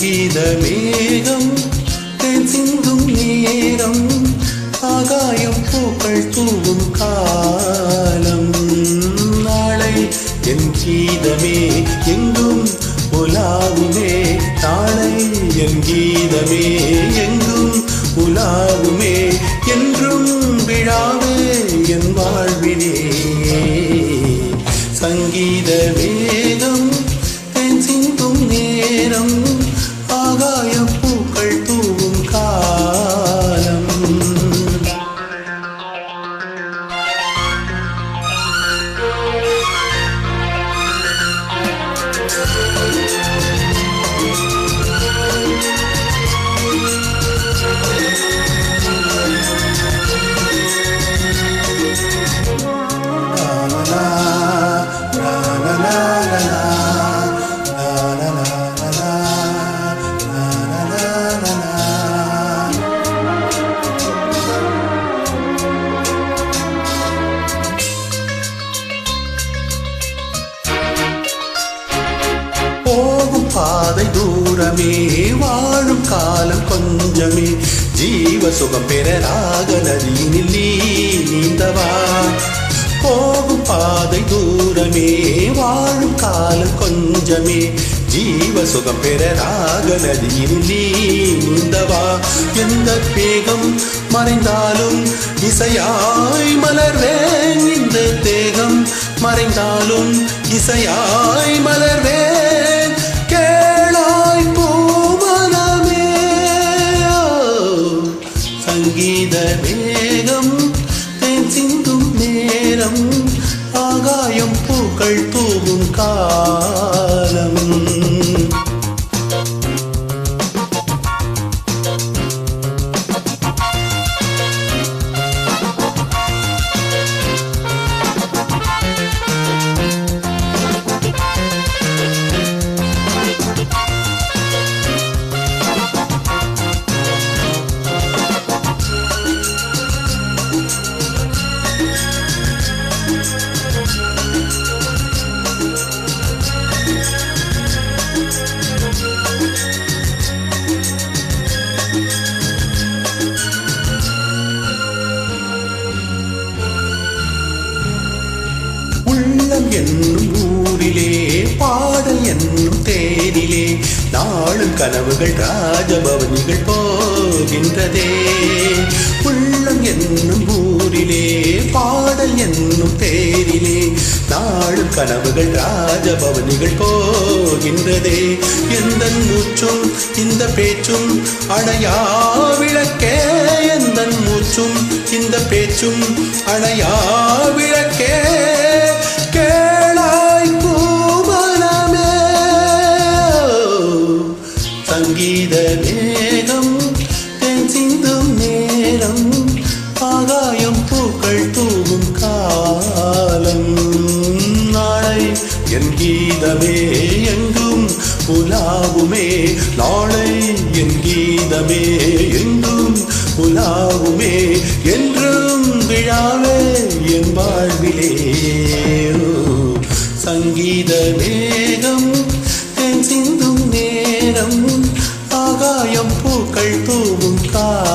சங்கீத மேகம் தேன் சிந்தும் நேரம் ஆகாயம் பூக்கள் தூவும் காலம். நாளை என் கீதமே எங்கும் உலாவுமே. நாளை என் கீதமே எங்கும் உலாவுமே. என்றும் விழாவே என் வாழ்வினே சங்கீதமே தூரமே வாழும் காலம் கொஞ்சமே. ஜீவ சுகம் பெறராக நதியினில் நீந்தவா. போகும் பாதை தூரமே வாழும் காலம் கொஞ்சமே. ஜீவ சுகம் பெறராக நதியினில் நீந்தவா. எந்த பேகம் மறைந்தாலும் இசையாய் மலர்வேன். இந்த தேகம் மறைந்தாலும் இசையாய் மலர்வேன். சங்கீத வேகம் தேன் சிந்தும் நேரம் ஆகாயம் பூக்கள் தூவும் காலம். என்னும் ஊரிலே பாடல் என்னும் தேரிலே நாளும் கனவுகள் ராஜபவனிகள் போகின்றதே. உள்ளம் என்னும் ஊரிலே பாடல் என்னும் தேரிலே நாளும் கனவுகள் ராஜபவனிகள் போகின்றதே. எந்த மூச்சும் இந்த பேச்சும் அணையா விளக்கே. எந்த மூச்சும் இந்த பேச்சும் அணையா விளக்கே. சங்கீத மேகம் தென் சிந்தும் நேரம் ஆகாயம் பூக்கள் தூவும் காலம். நாளை என் கீதமே எங்கும் புலாவுமே நாளை என் கீதமே எங்கும் புலாவுமே என்றும் விழாவே என் வாழ்விலே. சங்கீதமே した